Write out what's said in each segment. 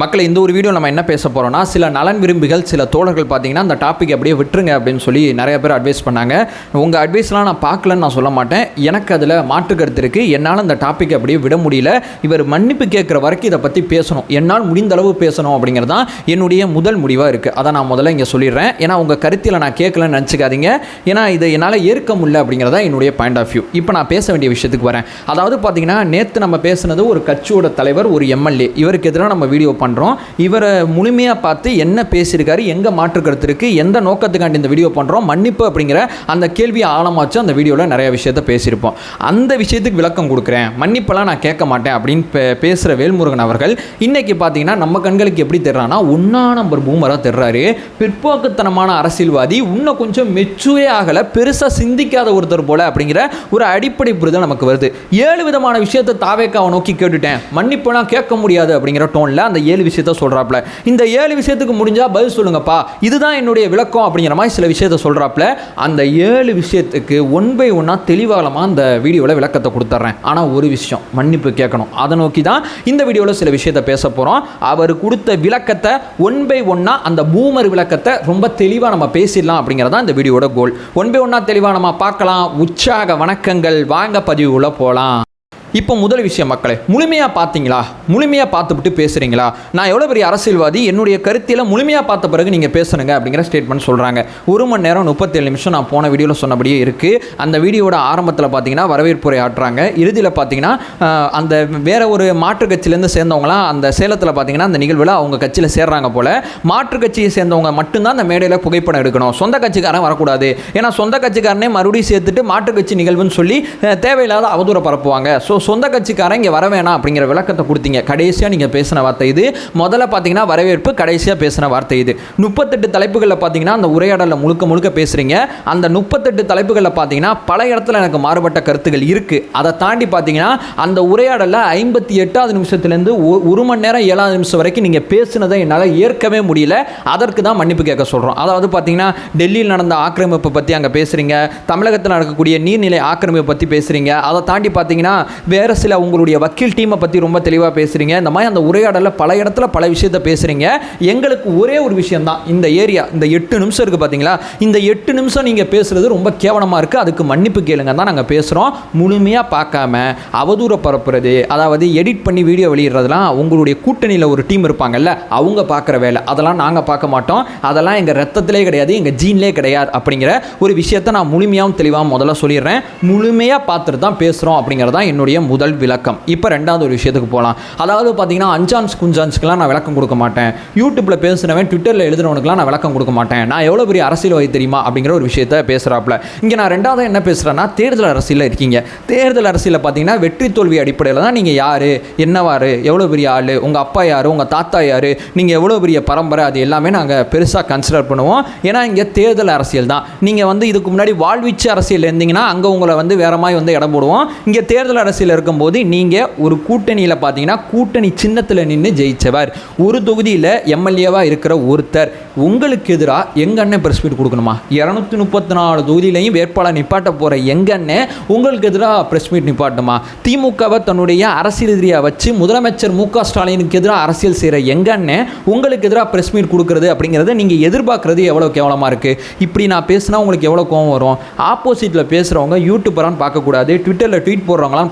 மக்களை இந்த ஒரு வீடியோ நம்ம என்ன பேச போகிறோம்னா சில நலன் விரும்பிகள் சில தோழர்கள் பார்த்தீங்கன்னா அந்த டாபிக் அப்படியே விட்டுருங்க அப்படின்னு சொல்லி நிறைய பேர் அட்வைஸ் பண்ணாங்க. உங்கள் அட்வைஸ்லாம் நான் பார்க்கலன்னு நான் சொல்ல மாட்டேன். எனக்கு அதில் மாற்று கருத்து இருக்குது என்னால் அந்த டாபிக் அப்படியே விட முடியல. இவர் மன்னிப்பு கேட்குற வரைக்கும் இதை பற்றி பேசணும். என்னால் முடிந்த அளவு பேசணும் அப்படிங்கிறது தான் என்னுடைய முதல் முடிவாக இருக்குது அதை நான் முதல்ல இங்கே சொல்லிடுறேன். ஏன்னா உங்கள் கருத்தில் நான் கேட்கலன்னு நினச்சிக்காதீங்க. ஏன்னா இதை என்னால் ஏற்க முடியல அப்படிங்கிறதா என்னுடைய பாயிண்ட் ஆஃப் வியூ இப்போ நான் பேச வேண்டிய விஷயத்துக்கு வரேன். அதாவது பார்த்தீங்கன்னா நேற்று நம்ம பேசுனது ஒரு கட்சியோட தலைவர் ஒரு எம்எல்ஏ இவருக்கு எதிராக நம்ம வீடியோ பண்ணுறோம் இவரை முழுமையாக பார்த்து என்ன பேசியிருக்காரு எங்கே மாற்று இருக்குது எந்த நோக்கத்துக்காண்டி இந்த வீடியோ பண்ணுறோம் மன்னிப்பு அப்படிங்கிற அந்த கேள்வியை ஆழமாச்சு அந்த வீடியோவில் நிறைய விஷயத்த பேசியிருப்போம். அந்த விஷயத்துக்கு விளக்கம் கொடுக்குறேன். மன்னிப்பெல்லாம் நான் கேட்க மாட்டேன் அப்படின்னு பே பேசுகிற வேல்முருகன் அவர்கள் இன்னைக்கு பார்த்தீங்கன்னா நம்ம கண்களுக்கு எப்படி தெரிறான்னா ஒன்றா நம்பர் பூமராக தெரிறாரு. பிற்போக்குத்தனமான அரசியல்வாதி இன்னும் கொஞ்சம் மெச்சூரே ஆகலை பெருசாக சிந்திக்காத ஒருத்தர் போல அப்படிங்கிற ஒரு அடிப்படை புரிதல் நமக்கு வருது. ஏழு விதமான விஷயத்தை தாவேக்காவை நோக்கி கேட்டுட்டேன். மன்னிப்பெல்லாம் கேட்க முடியாது அப்படிங்கிற டோனில் அந்த ஏழு விஷயத்த சொல்கிறாப்புல இந்த ஏழு விஷயத்துக்கு முடிஞ்சால் பதில் சொல்லுங்கப்பா. இதுதான் என்னுடைய விளக்கம் அப்படிங்கிற மாதிரி சில விஷயத்த சொல்கிறாப்புல அந்த ஏழு விஷயத்துக்கு ஒன் பை ஒன்னாக தெளிவாகலமாக அந்த வீடியோவில் விளக்கத்தை கொடுத்துட்றேன் ஆனால் ஒரு விஷயம் மன்னிப்பு கேட்கணும். அதை நோக்கி தான் இந்த வீடியோவில் சில விஷயத்த பேச போகிறோம் அவர் கொடுத்த விளக்கத்தை ஒன் பை ஒன்னாக அந்த பூமர் விளக்கத்தை ரொம்ப தெளிவாக நம்ம பேசிடலாம் அப்படிங்கிறதா இந்த வீடியோட கோல் ஒன் பை ஒன்னாக தெளிவாக நம்ம பார்க்கலாம். உற்சாக வணக்கங்கள். வாங்க பதிவுக்குள்ளே போகலாம் இப்போ முதல் விஷயம் மக்களே முழுமையாக பார்த்தீங்களா? முழுமையாக பார்த்துவிட்டு பேசுகிறீங்களா நான் எவ்வளோ பெரிய அரசியல்வாதி என்னுடைய கருத்தியில் முழுமையாக பார்த்த பிறகு நீங்கள் பேசணுங்க அப்படிங்கிற ஸ்டேட்மெண்ட் சொல்கிறாங்க ஒரு மணி நேரம் முப்பத்தேழு நிமிஷம் நான் போன வீடியோவில் சொன்னபடியே இருக்குது அந்த வீடியோட ஆரம்பத்தில் பார்த்தீங்கன்னா வரவேற்புரை ஆட்டுறாங்க. இறுதியில் பார்த்தீங்கன்னா அந்த வேற ஒரு மாற்று கட்சியிலேருந்து சேர்ந்தவங்களாம் அந்த சேலத்தில் பார்த்தீங்கன்னா அந்த நிகழ்வில் அவங்க கட்சியில் சேர்றாங்க போல். மாற்று கட்சியை சேர்ந்தவங்க மட்டும்தான் அந்த மேடையில் புகைப்படம் எடுக்கணும். சொந்த கட்சிக்காரன் வரக்கூடாது. ஏன்னா சொந்த கட்சிக்காரனே மறுபடியும் சேர்த்துட்டு மாற்று கட்சி நிகழ்வுன்னு சொல்லி தேவையில்லாத அவதூற பரப்புவாங்க. ஸோ சொந்த கட்சிக்காரன் இங்கே வர வேணாம் அப்படிங்கிற விளக்கத்தை கொடுத்தீங்க. கடைசியாக நீங்கள் பேசின வார்த்தை இது. முதல்ல பார்த்தீங்கன்னா வரவேற்பு கடைசியாக பேசின வார்த்தை இது. முப்பத்தெட்டு தலைப்புகளில் பார்த்தீங்கன்னா அந்த உரையாடலில் முழுக்க முழுக்க பேசுகிறீங்க அந்த முப்பத்தெட்டு தலைப்புகளில் பார்த்தீங்கன்னா பல இடத்துல எனக்கு மாறுபட்ட கருத்துகள் இருக்குது அதை தாண்டி பார்த்தீங்கன்னா அந்த உரையாடலில் ஐம்பத்தி எட்டாவது நிமிஷத்துலேருந்து ஒரு மணி நேரம் ஏழாவது நிமிஷம் வரைக்கும் நீங்கள் பேசுனதை என்னால் ஏற்கவே முடியல. அதற்கு தான் மன்னிப்பு கேட்க சொல்கிறோம் அதாவது பார்த்தீங்கன்னா டெல்லியில் நடந்த ஆக்கிரமிப்பை பற்றி அங்கே பேசுகிறீங்க தமிழகத்தில் நடக்கக்கூடிய நீர்நிலை ஆக்கிரமிப்பை பற்றி பேசுகிறீங்க அதை தாண்டி பார்த்தீங்கன்னா வேறு சில உங்களுடைய வக்கீல் டீமை பற்றி ரொம்ப தெளிவாக பேசுகிறீங்க இந்த மாதிரி அந்த உரையாடலில் பல இடத்துல பல விஷயத்த பேசுகிறீங்க எங்களுக்கு ஒரே ஒரு விஷயம்தான். இந்த ஏரியா இந்த எட்டு நிமிஷம் இருக்குது பார்த்தீங்களா இந்த எட்டு நிமிஷம் நீங்கள் பேசுகிறது ரொம்ப கேவலமாக இருக்குது அதுக்கு மன்னிப்பு கேளுங்க தான் நாங்கள் பேசுகிறோம் முழுமையாக பார்க்காம அவதூற பரப்புறது அதாவது எடிட் பண்ணி வீடியோ வெளியிடுறதுலாம் உங்களுடைய கூட்டணியில் ஒரு டீம் இருப்பாங்கல்ல அவங்க பார்க்குற வேலை. அதெல்லாம் நாங்கள் பார்க்க மாட்டோம். அதெல்லாம் எங்கள் ரத்தத்திலே கிடையாது எங்கள் ஜீன்லே கிடையாது அப்படிங்கிற ஒரு விஷயத்தை நான் முழுமையாகவும் தெளிவாக முதல்ல சொல்லிடுறேன். முழுமையாக பார்த்துட்டு தான் பேசுகிறோம் அப்படிங்கிறது தான் என்னுடைய முதல் விளக்கம். இப்போ ரெண்டாவது ஒரு விஷயத்துக்கு போகலாம் அதாவது பார்த்தீங்கன்னா அஞ்சான்ஸ் குஞ்சான்ஸ்க்குலாம் நான் விளக்கம் கொடுக்க மாட்டேன். யூடியூப்பில் பேசுனவன் ட்விட்டரில் எழுதுனவனுக்குலாம் நான் விளக்கம் கொடுக்க மாட்டேன். நான் எவ்வளோ பெரிய அரசியல்வாதி தெரியுமா? அப்படிங்கிற ஒரு விஷயத்த பேசுகிறாப்புல இங்கே நான் ரெண்டாவது என்ன பேசுகிறேன்னா தேர்தல் அரசியலில் இருக்கீங்க. தேர்தல் அரசியலில் பார்த்தீங்கன்னா வெற்றி தோல்வி அடிப்படையில் தான் நீங்கள் யார்? என்னவாரு? எவ்வளோ பெரிய ஆள்? உங்கள் அப்பா யார்? உங்கள் தாத்தா யார்? நீங்கள் எவ்வளோ பெரிய பரம்பரை? அது எல்லாமே நாங்கள் பெருசாக கன்சிடர் பண்ணுவோம். ஏன்னா இங்கே தேர்தல் அரசியல் தான். நீங்கள் வந்து இதுக்கு முன்னாடி வாழ்வீச்சு அரசியல் இருந்தீங்கன்னா அங்கே உங்களை வந்து வேற மாதிரி வந்து இடம் போடுவோம். இங்கே தேர்தல் அரசியல் இருக்கும்போது நீங்கள் ஒரு கூட்டணியில் பார்த்தீங்கன்னா கூட்டணி சின்னத்தில் நின்று ஜெயிச்சவர். ஒரு தொகுதியில் எம்எல்ஏவாக இருக்கிற ஒருத்தர் உங்களுக்கு எதிராக எங்கள் அண்ணன் ப்ரெஸ் மீட் கொடுக்கணுமா? இரநூத்தி முப்பத்தி நாலு தொகுதியிலையும் வேட்பாளர் நிப்பாட்ட போகிற எங்கள் அண்ணன் உங்களுக்கு எதிராக ப்ரெஸ் மீட் நிப்பாட்டுமா? திமுகவை தன்னுடைய அரசியல் எதிரியாக வச்சு முதலமைச்சர் மு க ஸ்டாலினுக்கு எதிராக அரசியல் செய்கிற எங்கள் அண்ணன் உங்களுக்கு எதிராக ப்ரெஸ் மீட் கொடுக்குறது அப்படிங்கிறத நீங்கள் எதிர்பார்க்குறது எவ்வளோ கேவலமாக இருக்குது இப்படி நான் பேசினா உங்களுக்கு எவ்வளோ கோவம் வரும்? ஆப்போசிட்டில் பேசுகிறவங்க யூடியூபரான்னு பார்க்கக்கூடாது ட்விட்டரில் ட்வீட்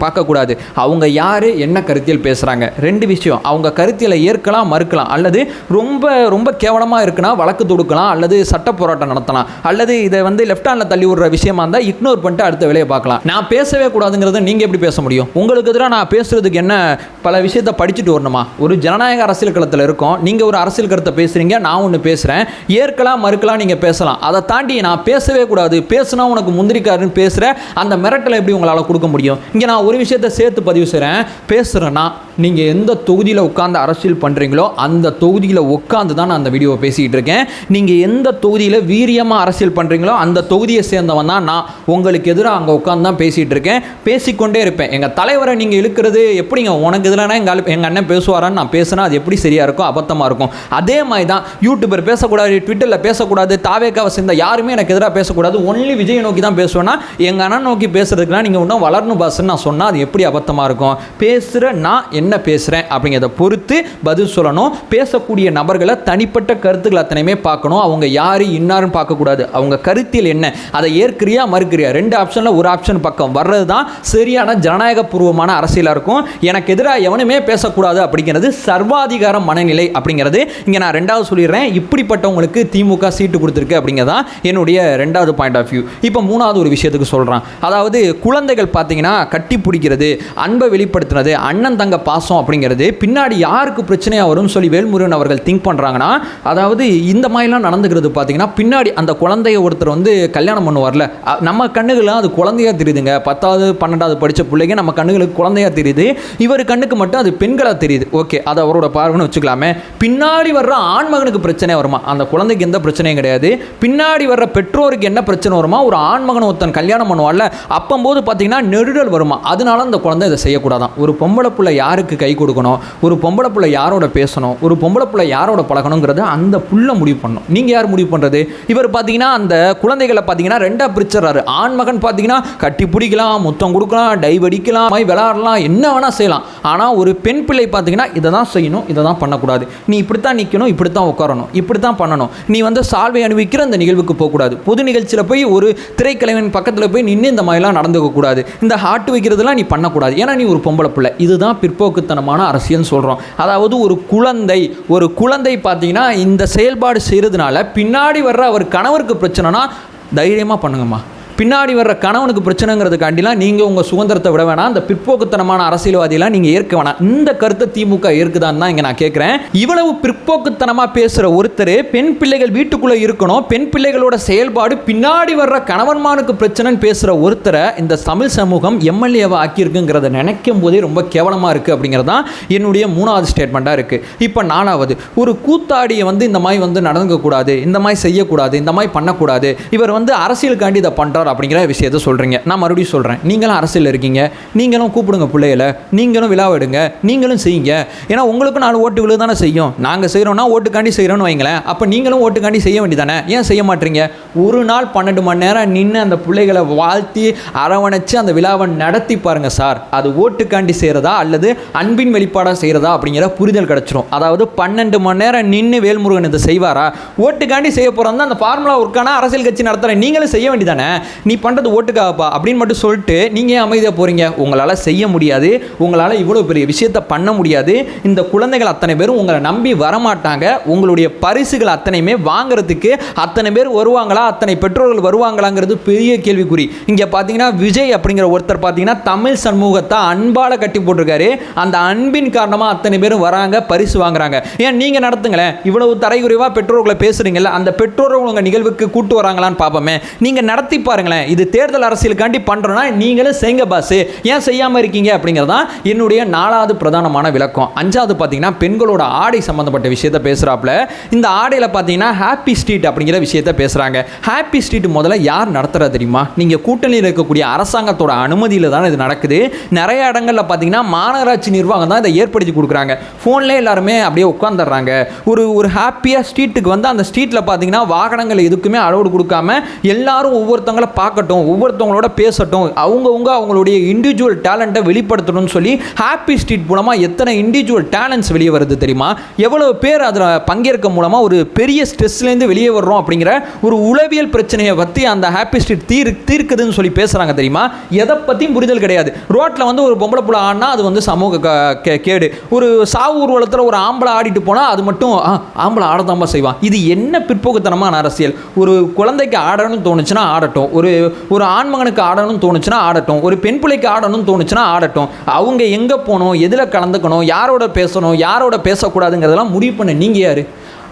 பார்க்க பார்க்கக்கூடாது அவங்க யார்? என்ன கருத்தியல் பேசுகிறாங்க ரெண்டு விஷயம். அவங்க கருத்தியலை ஏற்கலாம் மறுக்கலாம். அல்லது ரொம்ப ரொம்ப கேவலமாக இருக்குன்னா வழக்கு தொடுக்கலாம் அல்லது சட்ட போராட்டம் நடத்தலாம். அல்லது இதை வந்து லெஃப்ட் ஹேண்டில் தள்ளி விடுற விஷயமா இருந்தால் இக்னோர் பண்ணிட்டு அடுத்த வேலையை பார்க்கலாம். நான் பேசவே கூடாதுங்கிறத நீங்கள் எப்படி பேச முடியும்? உங்களுக்கு எதிராக நான் பேசுகிறதுக்கு என்ன பல விஷயத்தை படிச்சுட்டு வரணுமா? ஒரு ஜனநாயக அரசியல் களத்தில் இருக்கோம். நீங்கள் ஒரு அரசியல் கருத்தை பேசுகிறீங்க நான் ஒன்று பேசுகிறேன் ஏற்கலாம் மறுக்கலாம் நீங்கள் பேசலாம். அதை தாண்டி நான் பேசவே கூடாது. பேசுனா உனக்கு முந்திரிக்காருன்னு பேசுகிற அந்த மிரட்டலை எப்படி உங்களால் கொடுக்க முடியும்? இங்கே நான் ஒரு விஷயம் விஷயத்த சேர்த்து பதிவு செய்கிறேன் பேசுகிறேன்னா நீங்கள் எந்த தொகுதியில் உட்காந்து அரசியல் பண்ணுறீங்களோ அந்த தொகுதியில் உட்காந்து தான் நான் அந்த வீடியோவை பேசிக்கிட்டு இருக்கேன். நீங்கள் எந்த தொகுதியில் வீரியமாக அரசியல் பண்ணுறீங்களோ அந்த தொகுதியை சேர்ந்தவன் தான் நான். உங்களுக்கு எதிராக அங்கே உட்காந்து தான் பேசிகிட்டு இருக்கேன். பேசிக்கொண்டே இருப்பேன். எங்கள் தலைவரை நீங்கள் இழுக்கிறது எப்படிங்க உனக்கு எதிரானா எங்கள் எங்கள் அண்ணன் பேசுவாரான்னு நான் பேசுனா அது எப்படி சரியாக இருக்கும் அபத்தமாக இருக்கும். அதே மாதிரி தான் யூடியூபர் பேசக்கூடாது ட்விட்டரில் பேசக்கூடாது தாவேக்காவை சேர்ந்த யாருமே எனக்கு எதிராக பேசக்கூடாது. ஒன்லி விஜய் நோக்கி தான் பேசுவேன்னா எங்கள் அண்ணன் நோக்கி பேசுறதுக்குலாம் நீங்கள் இன்னும் வளரணும் பாஸ்ன்னு நான் சொன்னால் அது எப்படி அபத்தமாக இருக்கும். பேசுகிற நான் என்ன பேசுகிறேன் அப்படிங்கிறத பொறுத்து பதில் சொல்லணும். பேசக்கூடிய நபர்களை தனிப்பட்ட கருத்துக்கள் அத்தனையுமே பார்க்கணும். அவங்க யார் இன்னாருன்னு பார்க்கக்கூடாது. அவங்க கருத்தில் என்ன? அதை ஏற்கிறியா மறுக்கிறியா? ரெண்டு ஆப்ஷனில் ஒரு ஆப்ஷன் பக்கம் வர்றது தான் சரியான ஜனநாயகபூர்வமான அரசியலாக இருக்கும். எனக்கு எதிராக எவனுமே பேசக்கூடாது அப்படிங்கிறது சர்வாதிகார மனநிலை அப்படிங்கிறது. இங்கே நான் ரெண்டாவது சொல்லிடுறேன். இப்படிப்பட்டவங்களுக்கு திமுக சீட்டு கொடுத்துருக்கு அப்படிங்கிறதான் என்னுடைய ரெண்டாவது பாயிண்ட் ஆஃப் வியூ இப்போ மூணாவது ஒரு விஷயத்துக்கு சொல்கிறான் அதாவது குழந்தைகள் பார்த்தீங்கன்னா கட்டி பிடிக்கிறது அன்பை வெளிப்படுத்துனது அண்ணன் தங்க பாசம் அப்படிங்கிறது பின்னாடி யாருக்கு பிரச்சனையாக வரும்னு சொல்லி வேல்முருகன் அவர்கள் திங்க் பண்ணுறாங்கன்னா அதாவது இந்த மாதிரிலாம் நடந்துக்கிறது பார்த்தீங்கன்னா பின்னாடி அந்த குழந்தைய ஒருத்தர் வந்து கல்யாணம் பண்ணுவார்ல. நம்ம கண்ணுகள்லாம் அது குழந்தையா தெரியுதுங்க. பத்தாவது பன்னெண்டாவது படித்த பிள்ளைங்க நம்ம கண்ணுகளுக்கு குழந்தையா தெரியுது. இவர் கண்ணுக்கு மட்டும் அது பெண்களாக தெரியுது. ஓகே அது அவரோட பார்வைன்னு வச்சுக்கலாமே. பின்னாடி வர்ற ஆண்மகனுக்கு பிரச்சனை வருமா? அந்த குழந்தைக்கு எந்த பிரச்சனையும் கிடையாது. பின்னாடி வர்ற பெற்றோருக்கு என்ன பிரச்சனை வருமா? ஒரு ஆண்மகன் ஒருத்தன் கல்யாணம் பண்ணுவார்ல அப்பம்போது பார்த்தீங்கன்னா நெருடல் வருமா? அதனால அந்த குழந்தை இதை செய்யக்கூடாதான். ஒரு பொம்பளை பிள்ளை யாருக்கு கை கொடுக்கணும் ஒரு பொம்பளை பிள்ளை யாரோட பேசணும் ஒரு பொம்பளை பிள்ளை யாரோட பழகணுங்கிறத அந்த புள்ள முடிவு பண்ணணும். நீங்கள் யார் முடிவு பண்ணுறது இவர் பார்த்தீங்கன்னா அந்த குழந்தைகளை பார்த்தீங்கன்னா ரெண்டாக பிரிச்சிடறாரு. ஆண்மகன் பார்த்தீங்கன்னா கட்டி பிடிக்கலாம் முத்தம் கொடுக்கலாம் டைவ் அடிக்கலாம் மை விளாடலாம் என்ன வேணால் செய்யலாம். ஆனால் ஒரு பெண் பிள்ளை பார்த்தீங்கன்னா இதை தான் செய்யணும் இதை தான் பண்ணக்கூடாது. நீ இப்படித்தான் நிற்கணும் இப்படி தான் உட்காரணும் இப்படி தான் பண்ணணும். நீ வந்து சால்வை அணிவிக்கிற அந்த நிகழ்வுக்கு போகக்கூடாது. பொது நிகழ்ச்சியில் போய் ஒரு திரைக்கலைவன் பக்கத்தில் போய் நின்று இந்த மாதிரிலாம் நடந்துக்க கூடாது இந்த ஹார்ட் வைக்கிறதுலாம் நீ பண்ணக்கூடாது. ஏன்னா நீ ஒரு பொம்பளை பிள்ளை. இதுதான் பிற்போக்குத்தனமான அரசியல்னு சொல்கிறோம் அதாவது ஒரு குழந்தை ஒரு குழந்தை பார்த்தீங்கன்னா இந்த செயல்பாடு செய்கிறதுனால பின்னாடி வர்ற அவர் கணவருக்கு பிரச்சனைனா தைரியமாக பண்ணுங்கம்மா. பின்னாடி வர்ற கணவனுக்கு பிரச்சனைங்கிறதுக்காண்டிலாம் நீங்கள் உங்கள் சுதந்திரத்தை விட வேணாம். அந்த பிற்போக்குத்தனமான அரசியல்வாதியெல்லாம் நீங்கள் ஏற்க வேணாம். இந்த கருத்தை திமுக ஏற்குதான்னு தான் இங்கே நான் கேட்குறேன் இவ்வளவு பிற்போக்குத்தனமாக பேசுகிற ஒருத்தர் பெண் பிள்ளைகள் வீட்டுக்குள்ளே இருக்கணும். பெண் பிள்ளைகளோட செயல்பாடு பின்னாடி வர்ற கணவன்மானுக்கு பிரச்சனைன்னு பேசுகிற ஒருத்தரை இந்த தமிழ் சமூகம் எம்எல்ஏவை ஆக்கியிருக்குங்கிறத நினைக்கும் போதே ரொம்ப கேவலமாக இருக்குது அப்படிங்கிறது தான் என்னுடைய மூணாவது ஸ்டேட்மெண்ட்டாக இருக்குது இப்போ நாலாவது ஒரு கூத்தாடியை வந்து இந்த மாதிரி வந்து நடந்துக்கக்கூடாது இந்த மாதிரி செய்யக்கூடாது இந்த மாதிரி பண்ணக்கூடாது. இவர் வந்து அரசியலுக்காண்டி இதை பண்ணுறார் அப்படிங்கிற விஷயத்த சொல்கிறீங்க நான் மறுபடியும் சொல்கிறேன் நீங்களும் அரசியல் இருக்கீங்க. நீங்களும் கூப்பிடுங்க பிள்ளைகளை. நீங்களும் விழாவிடுங்க நீங்களும் செய்யுங்க. ஏன்னா உங்களுக்கும் நாலு ஓட்டு விழு தானே செய்யும். நாங்கள் செய்கிறோம்னா ஓட்டுக்காண்டி செய்கிறோன்னு வைங்களேன். அப்போ நீங்களும் ஓட்டுக்காண்டி செய்ய வேண்டியதானே ஏன் செய்ய மாட்டீங்க? ஒரு நாள் பன்னெண்டு மணி நேரம் நின்று அந்த பிள்ளைகளை வாழ்த்தி அரவணைச்சு அந்த விழாவை நடத்தி பாருங்க சார். அது ஓட்டுக்காண்டி செய்கிறதா அல்லது அன்பின் வெளிப்பாடாக செய்கிறதா அப்படிங்கிற புரிதல் கிடச்சிரும். அதாவது பன்னெண்டு மணி நேரம் நின்று வேல்முருகன் இதை செய்வாரா? ஓட்டுக்காண்டி செய்ய போகிறதா அந்த ஃபார்முலா ஒர்க்கான அரசியல் கட்சி நடத்துகிறேன் நீங்களும் செய்ய வேண்டியதானே நீ பண்ணுறது ஓட்டுக்காகப்பா அப்படின்னு மட்டும் சொல்லிட்டு நீங்கள் ஏன் அமைதியாக போகிறீங்க உங்களால் செய்ய முடியாது. உங்களால் இவ்வளோ பெரிய விஷயத்த பண்ண முடியாது. இந்த குழந்தைகள் அத்தனை பேரும் உங்களை நம்பி வரமாட்டாங்க. உங்களுடைய பரிசுகள் அத்தனையுமே வாங்குறதுக்கு அத்தனை பேர் வருவாங்களா? அத்தனை பெற்றோர்கள் வருவாங்களாங்கிறது பெரிய கேள்விக்குறி. இங்கே பார்த்தீங்கன்னா விஜய் அப்படிங்கிற ஒருத்தர் பார்த்தீங்கன்னா தமிழ் சமூகத்தை அன்பால் கட்டி போட்டிருக்காரு. அந்த அன்பின் காரணமாக அத்தனை பேரும் வராங்க பரிசு வாங்குறாங்க. ஏன் நீங்கள் நடத்துங்களேன்? இவ்வளவு தரைக்குறைவாக பெற்றோர்களை பேசுகிறீங்களே அந்த பெற்றோர்கள் உங்கள் நிகழ்வுக்கு கூட்டு வராங்களான்னு பார்ப்போமே நீங்கள் நடத்தி பாருங்களேன் இது தேர்தல் அரசியலுக்காண்டி பண்ணுறோன்னா நீங்களும் செய்யுங்க பாஸ் ஏன் செய்யாமல் இருக்கீங்க? அப்படிங்கிறதான் என்னுடைய நாலாவது பிரதானமான விளக்கம். அஞ்சாவது பார்த்தீங்கன்னா பெண்களோட ஆடை சம்மந்தப்பட்ட விஷயத்த பேசுகிறாப்புல இந்த ஆடையில் பார்த்தீங்கன்னா ஹாப்பி ஸ்ட்ரீட் அப்படிங்கிற விஷயத்த பேசுகிறாங்க ஹாப்பி ஸ்ட்ரீட் முதல்ல யார் நடத்துகிறா தெரியுமா? நீங்கள் கூட்டணியில் இருக்கக்கூடிய அரசாங்கத்தோட அனுமதியில் தான் இது நடக்குது. நிறைய இடங்களில் பார்த்தீங்கன்னா மாநகராட்சி நிர்வாகம் தான் இதை ஏற்படுத்தி கொடுக்குறாங்க. ஃபோன்லேயே எல்லாருமே அப்படியே உட்காந்துடுறாங்க ஒரு ஒரு ஹாப்பியாக ஸ்ட்ரீட்டுக்கு வந்து அந்த ஸ்ட்ரீட்டில் பார்த்தீங்கன்னா வாகனங்கள் எதுக்குமே அளவு கொடுக்காம எல்லாரும் ஒவ்வொருத்தங்கள பார்க்கட்டும் ஒவ்வொருத்தவங்களோட பேசட்டும் அவங்கவுங்க அவங்களுடைய இண்டிவிஜுவல் டேலண்ட்டை வெளிப்படுத்தணும்னு சொல்லி ஹாப்பி ஸ்ட்ரீட் மூலமாக எத்தனை இண்டிவிஜுவல் டேலண்ட்ஸ் வெளியே வருது தெரியுமா? எவ்வளோ பேர் அதில் பங்கேற்க மூலமாக ஒரு பெரிய ஸ்ட்ரெஸ்லேருந்து வெளியே வர்றோம் அப்படிங்கிற ஒரு உளவியல் பிரச்சனையை பற்றி அந்த ஹாப்பி ஸ்ட்ரீட் தீர் தீர்க்குதுன்னு சொல்லி பேசுகிறாங்க தெரியுமா? எதை பற்றியும் புரிதல் கிடையாது. ரோட்டில் வந்து ஒரு பொம்பளை புள்ள ஆடினா அது வந்து சமூக க- கே- கேடு. ஒரு சாவு ஊர்வலத்தில் ஒரு ஆம்பளை ஆடிட்டு போனால் அது மட்டும் ஆம்பளை ஆடத்தாம்பா செய்வான். இது என்ன பிற்போக்குத்தனமான அரசியல். ஒரு குழந்தைக்கு ஆடணும்னு தோணுச்சுன்னா ஆடட்டும். ஒரு ஒரு ஒரு ஆண்மகனுக்கு ஆடணும்னு தோணுச்சுன்னா ஆடட்டும். ஒரு பெண் பிள்ளைக்கு ஆடணும்னு தோணுச்சுன்னா ஆடட்டும். அவங்க எங்கே போகணும்? எதில் கலந்துக்கணும்? யாரோட பேசணும்? யாரோட பேசக்கூடாதுங்கிறதெல்லாம் முடிவு பண்ண நீங்கள் யார்?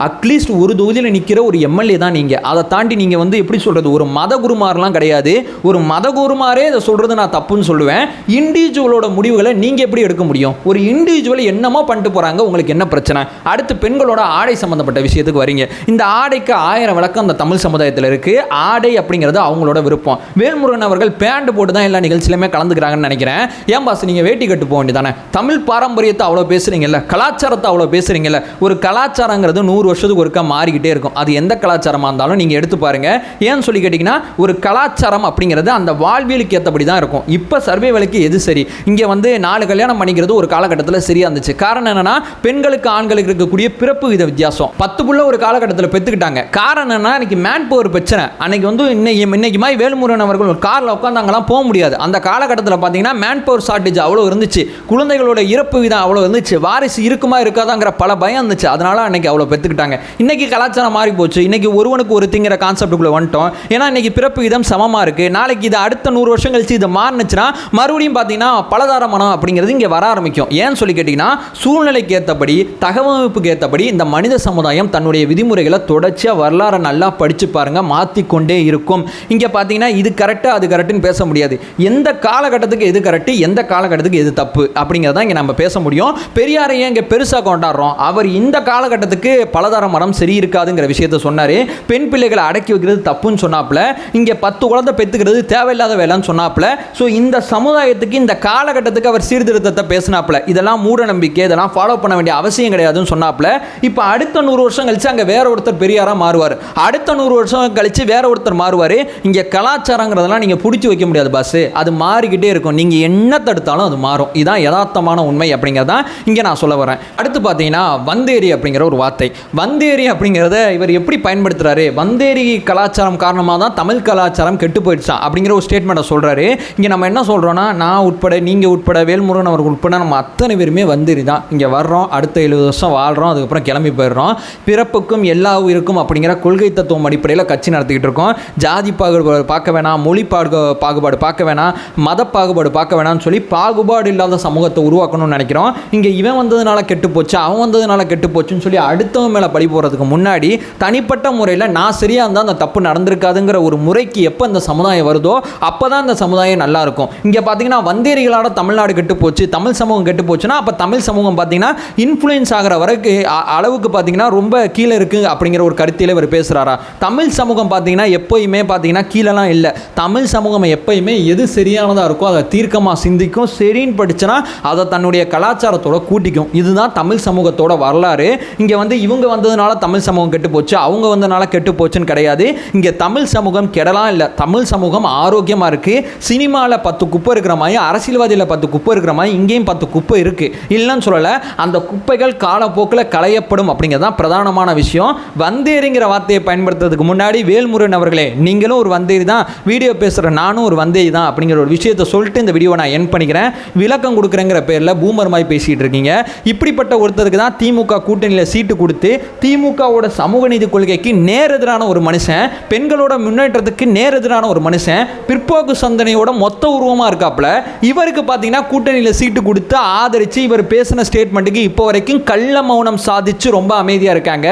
அட்லீஸ்ட் ஒரு தொகுதியில் நிற்கிற ஒரு எம்எல்ஏ தான் நீங்கள் அதை தாண்டி நீங்கள் வந்து எப்படி சொல்கிறது ஒரு மத குருமாரெலாம் கிடையாது. ஒரு மத குருமாரே இதை சொல்கிறது நான் தப்புன்னு சொல்லுவேன். இண்டிவிஜுவலோட முடிவுகளை நீங்கள் எப்படி எடுக்க முடியும்? ஒரு இண்டிவிஜுவல் என்னமோ பண்ணிட்டு போகிறாங்க உங்களுக்கு என்ன பிரச்சனை? அடுத்து பெண்களோட ஆடை சம்மந்தப்பட்ட விஷயத்துக்கு வரீங்க. இந்த ஆடைக்கு ஆயிரம் விளக்கம் அந்த தமிழ் சமுதாயத்தில் இருக்குது ஆடை அப்படிங்கிறது அவங்களோட விருப்பம். வேல்முருகன் அவர்கள் பேண்ட் போட்டு தான் எல்லா நிகழ்ச்சியிலுமே கலந்துக்கிறாங்கன்னு நினைக்கிறேன். ஏன் பாஸ் நீங்கள் வேட்டி கட்டு போக வேண்டியதானே? தமிழ் பாரம்பரியத்தை அவ்வளோ பேசுகிறீங்கல்ல கலாச்சாரத்தை அவ்வளோ பேசுகிறீங்கல்ல ஒரு கலாச்சாரங்கிறது நூறு வருஷத்துக்கு ஒருக்கா மாறிக்கிட்டே இருக்கும். அது எந்த கலாச்சாரமாக இருந்தாலும் நீங்கள் எடுத்து பாருங்கள் ஏன்னு சொல்லி கேட்டிங்கன்னா ஒரு கலாச்சாரம் அப்படிங்கிறது அந்த வாழ்வியலுக்கு ஏற்றபடி தான் இருக்கும். இப்போ சர்வேவலுக்கு எது சரி? இங்கே வந்து நாலு கல்யாணம் பண்ணிக்கிறது ஒரு காலகட்டத்தில் சரியாக இருந்துச்சு. காரணம் என்னென்னா பெண்களுக்கு ஆண்களுக்கு இருக்கக்கூடிய பிறப்பு வித வித்தியாசம். பத்து புள்ள ஒரு காலகட்டத்தில் பெற்றுக்கிட்டாங்க காரணம் என்னன்னா இன்னைக்கு மேன் பவர் பிரச்சனை. அன்னைக்கு வந்து இன்னைக்கு இன்னைக்கு மாதிரி வேல்முருகன் அவர்கள் ஒரு காரில் உட்காந்தாங்கலாம் போக முடியாது. அந்த காலகட்டத்தில் பார்த்தீங்கன்னா மேன் பவர் ஷார்ட்டேஜ் அவ்வளோ இருந்துச்சு. குழந்தைகளோட இறப்பு விதம் அவ்வளோ இருந்துச்சு. வாரிசு இருக்குமா இருக்காதாங்கிற பல பயம் இருந்துச்சு. அதனால அன்னைக்கு அவ்வளோ எடுத்துக்கிட்டாங்க இன்னைக்கு கலாச்சாரம் மாறி போச்சு இன்னைக்கு ஒருவனுக்கு ஒரு திங்கிற கான்செப்டுக்குள்ளே வந்துட்டோம். ஏன்னா இன்னைக்கு பிறப்பு விதம் சமமாக இருக்கு. நாளைக்கு இது அடுத்த நூறு வருஷம் கழிச்சு இது மாறினுச்சுன்னா மறுபடியும் பார்த்தீங்கன்னா பலதார மனம் அப்படிங்கிறது இங்கே வர ஆரம்பிக்கும். ஏன்னு சொல்லி கேட்டிங்கன்னா சூழ்நிலைக்கு ஏற்றபடி தகவமைப்புக்கு ஏற்றபடி இந்த மனித சமுதாயம் தன்னுடைய விதிமுறைகளை தொடர்ச்சியாக வரலாறை நல்லா படித்து பாருங்க மாற்றிக்கொண்டே இருக்கும். இங்கே பார்த்தீங்கன்னா இது கரெக்டாக அது கரெக்டுன்னு பேச முடியாது. எந்த காலகட்டத்துக்கு எது கரெக்டு எந்த காலகட்டத்துக்கு எது தப்பு அப்படிங்கிறதான் இங்கே நம்ம பேச முடியும். பெரியாரை ஏன் இங்கே பெருசாக கொண்டாடுறோம்? அவர் இந்த காலகட்டத்துக்கு பல பலதார மரம் சரி இருக்காதுங்கிற விஷயத்த சொன்னார். பெண் பிள்ளைகளை அடக்கி வைக்கிறது தப்புன்னு சொன்னாப்புல. இங்கே பத்து குழந்தை பெற்றுக்கிறது தேவையில்லாத வேலைன்னு சொன்னாப்புல. ஸோ இந்த சமுதாயத்துக்கு இந்த காலகட்டத்துக்கு அவர் சீர்திருத்தத்தை பேசினாப்புல. இதெல்லாம் மூட நம்பிக்கை இதெல்லாம் ஃபாலோ பண்ண வேண்டிய அவசியம் கிடையாதுன்னு சொன்னாப்புல. இப்போ அடுத்த நூறு வருஷம் கழிச்சு அங்கே வேற ஒருத்தர் பெரியாராக மாறுவார். அடுத்த நூறு வருஷம் கழிச்சு வேற ஒருத்தர் மாறுவார். இங்கே கலாச்சாரங்கிறதெல்லாம் நீங்கள் பிடிச்சி வைக்க முடியாது பாஸ் அது மாறிக்கிட்டே இருக்கும். நீங்கள் என்ன தடுத்தாலும் அது மாறும். இதான் யதார்த்தமான உண்மை அப்படிங்கிறதான் இங்கே நான் சொல்ல வரேன். அடுத்து பார்த்தீங்கன்னா வந்தேரி அப்படிங்கிற ஒரு வார்த்தை. வந்தேரி அப்படிங்கிறத இவர் எப்படி பயன்படுத்துகிறாரு வந்தேரி கலாச்சாரம் காரணமாக தான் தமிழ் கலாச்சாரம் கெட்டு போயிடுச்சான் அப்படிங்கிற ஒரு ஸ்டேட்மெண்ட்டை சொல்கிறாரு இங்கே நம்ம என்ன சொல்கிறோன்னா நான் உட்பட நீங்கள் உட்பட வேல்முருகன் அவர்கள் உட்பட நம்ம அத்தனை பேருமே வந்தேரி தான். இங்கே வர்றோம் அடுத்த எழுபது வருஷம் வாழ்கிறோம் அதுக்கப்புறம் கிளம்பி போயிடுறோம். பிறப்புக்கும் எல்லா உயிருக்கும் அப்படிங்கிற கொள்கை தத்துவம் அடிப்படையில் கட்சி நடத்திக்கிட்டு இருக்கோம். ஜாதி பாகுபாடு பார்க்க வேணாம் மொழி பாகு பாகுபாடு பார்க்க வேணாம் மத பாகுபாடு பார்க்க வேணாம்னு சொல்லி பாகுபாடு இல்லாத சமூகத்தை உருவாக்கணும்னு நினைக்கிறோம். இங்கே இவன் வந்ததுனால கெட்டு போச்சு? அவன் வந்ததுனால கெட்டு போச்சுன்னு சொல்லி அடுத்தவன் மேலே பழி போகிறதுக்கு முன்னாடி தனிப்பட்ட முறையில் நான் சரியாக இருந்தால் அந்த தப்பு நடந்திருக்காதுங்கிற ஒரு முறைக்கு எப்போ இந்த சமுதாயம் வருதோ அப்போ தான் இந்த சமுதாயம் நல்லா இருக்கும். இங்கே பார்த்தீங்கன்னா வந்தேரிகளால் தமிழ்நாடு கெட்டு போச்சு தமிழ் சமூகம் கெட்டு போச்சுன்னா அப்போ தமிழ் சமூகம் பார்த்தீங்கன்னா இன்ஃப்ளூயன்ஸ் ஆகிற வரைக்கும் அளவுக்கு பார்த்தீங்கன்னா ரொம்ப கீழே இருக்குது அப்படிங்கிற ஒரு கருத்தியில் இவர் பேசுகிறாரா தமிழ் சமூகம் பார்த்தீங்கன்னா எப்போயுமே பார்த்தீங்கன்னா கீழெல்லாம் இல்லை. தமிழ் சமூகம் எப்பயுமே எது சரியானதாக இருக்கோ அதை தீர்க்கமாக சிந்திக்கும் சரின்னு படிச்சுன்னா அதை தன்னுடைய கலாச்சாரத்தோட கூட்டிக்கும். இதுதான் தமிழ் சமூகத்தோட வரலாறு. இங்கே வந்து இவங்க வந்ததுனால தமிழ் சமூகம் கெட்டு போச்சு. அவங்க வந்ததுனால கெட்டு போச்சுன்னு கிடையாது. இங்கே தமிழ் சமூகம் கெடலாம் இல்லை. தமிழ் சமூகம் ஆரோக்கியமாக இருக்குது சினிமாவில் பத்து குப்பை இருக்கிற மாதிரி அரசியல்வாதியில் பத்து குப்பை இருக்கிற மாதிரி இங்கேயும் பத்து குப்பை இருக்குது இல்லைன்னு சொல்லலை. அந்த குப்பைகள் காலப்போக்கில் களையப்படும் அப்படிங்கிறது தான் பிரதானமான விஷயம். வந்தேரிங்கிற வார்த்தையை பயன்படுத்துறதுக்கு முன்னாடி வேல்முருகன் அவர்களே நீங்களும் ஒரு வந்தேரி தான். வீடியோ பேசுகிற நானும் ஒரு வந்தேரி தான் அப்படிங்கிற ஒரு விஷயத்தை சொல்லிட்டு இந்த வீடியோவை நான் என் பண்ணிக்கிறேன். விளக்கம் கொடுக்குறேங்கிற பேரில் பூமர் மாதிரி பேசிகிட்டு இருக்கீங்க. இப்படிப்பட்ட ஒருத்தருக்கு தான் திமுக கூட்டணியில் சீட்டு கொடுத்து திமுகவோட சமூக நீதி கொள்கைக்கு நேரெதிரான ஒரு மனுஷன் பெண்களோட முன்னேற்றத்துக்கு நேரெதிரான ஒரு மனுஷன் பிற்போக்கு சந்தனையோட மொத்த உருவமாக இருக்காப்புல. இவருக்கு பார்த்தீங்கன்னா கூட்டணியில் சீட்டு கொடுத்து ஆதரித்து இவர் பேசின ஸ்டேட்மெண்ட்டுக்கு இப்போ வரைக்கும் கள்ள மௌனம் சாதிச்சு ரொம்ப அமைதியாக இருக்காங்க.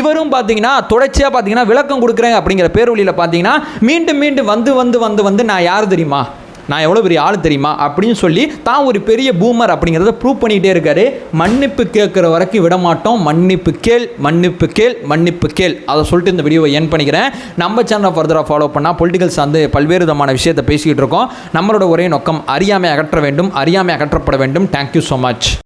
இவரும் பார்த்தீங்கன்னா தொடர்ச்சியாக பார்த்தீங்கன்னா விளக்கம் கொடுக்குறேன் அப்படிங்கிற பேரொழியில் பார்த்தீங்கன்னா மீண்டும் மீண்டும் வந்து வந்து வந்து வந்து நான் யார் தெரியுமா? நான் எவ்வளோ பெரிய ஆள் தெரியுமா? அப்படின்னு சொல்லி தான் ஒரு பெரிய பூமர் அப்படிங்கிறத ப்ரூவ் பண்ணிகிட்டே இருக்காரு. மன்னிப்பு கேட்குற வரைக்கும் விட மாட்டோம். மன்னிப்பு கேள் மன்னிப்பு கேள் மன்னிப்பு கேள். அதை சொல்லிட்டு இந்த வீடியோவை என் பண்ணிக்கிறேன். நம்ம சேனலை ஃபர்தராக ஃபாலோ பண்ணால் பொலிட்டிக்கல் சார்ந்து பல்வேறு விதமான விஷயத்தை பேசிக்கிட்டு இருக்கோம். நம்மளோட ஒரே நோக்கம் அறியாமை அகற்ற வேண்டும். அறியாமை அகற்றப்பட வேண்டும். Thank you so much